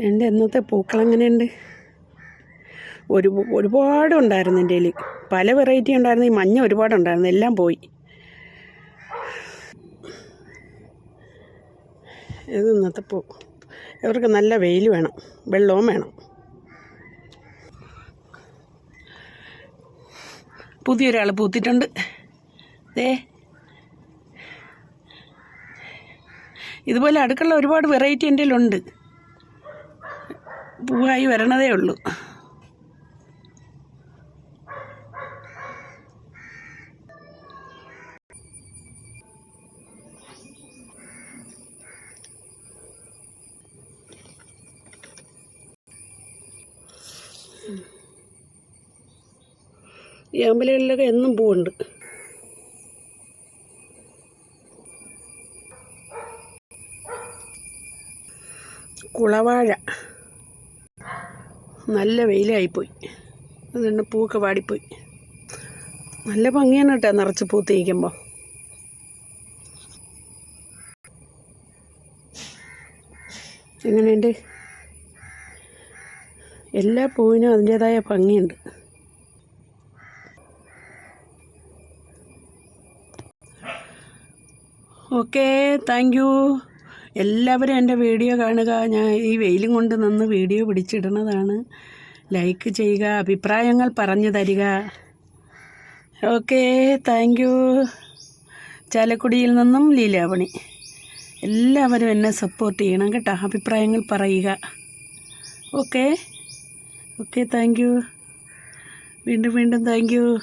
എന്റെ ഇന്നത്തെ പൂക്കൾ എങ്ങനെയുണ്ട്? ഒരു ഒരുപാട് ഉണ്ടായിരുന്നു എന്റെ കയ്യിൽ. പല വെറൈറ്റി ഉണ്ടായിരുന്നു. ഈ മഞ്ഞ ഒരുപാട് ഉണ്ടായിരുന്നു. എല്ലാം പോയി. ഇത് ഇന്നത്തെ പൂ. ഇവർക്ക് നല്ല വെയിൽ വേണം. വെള്ളവും വേണം. പുതിയൊരാൾ പൂത്തിട്ടുണ്ട്. ദേ. ഇതുപോലെ അടുക്കള ഒരുപാട് വെറൈറ്റി എന്റെ കയ്യിലുണ്ട്. പൂവായി വരണതേ ഉള്ളൂ. ഈ അമ്പലങ്ങളിലൊക്കെ എന്നും പൂവുണ്ട്. കുളവാഴ. നല്ല വെയിലായിപ്പോയി. അതുകൊണ്ട് പൂവൊക്കെ വാടിപ്പോയി. നല്ല ഭംഗിയാണ് കേട്ടോ നിറച്ച് പൂത്ത് നിൽക്കുമ്പോൾ എങ്ങനെയുണ്ട്? എല്ലാ പൂവിനും അതിന്റേതായ ഭംഗിയുണ്ട്. Okay thank you. എല്ലാവരും എന്റെ വീഡിയോ കാണുക. ഞാൻ ഈ വെയിലും കൊണ്ട് നിന്ന് വീഡിയോ പിടിച്ചിടുന്നതാണ്. ലൈക്ക് ചെയ്യുക അഭിപ്രായങ്ങൾ പറഞ്ഞു തരിക. Okay thank you. ചാലക്കുടിയിൽ നിന്നും ലീലാവണി. എല്ലാവരും എന്നെ സപ്പോർട്ട് ചെയ്യണം കേട്ടോ. അഭിപ്രായങ്ങൾ പറയുക. ഓക്കെ. Okay thank you. വീണ്ടും വീണ്ടും താങ്ക് യു.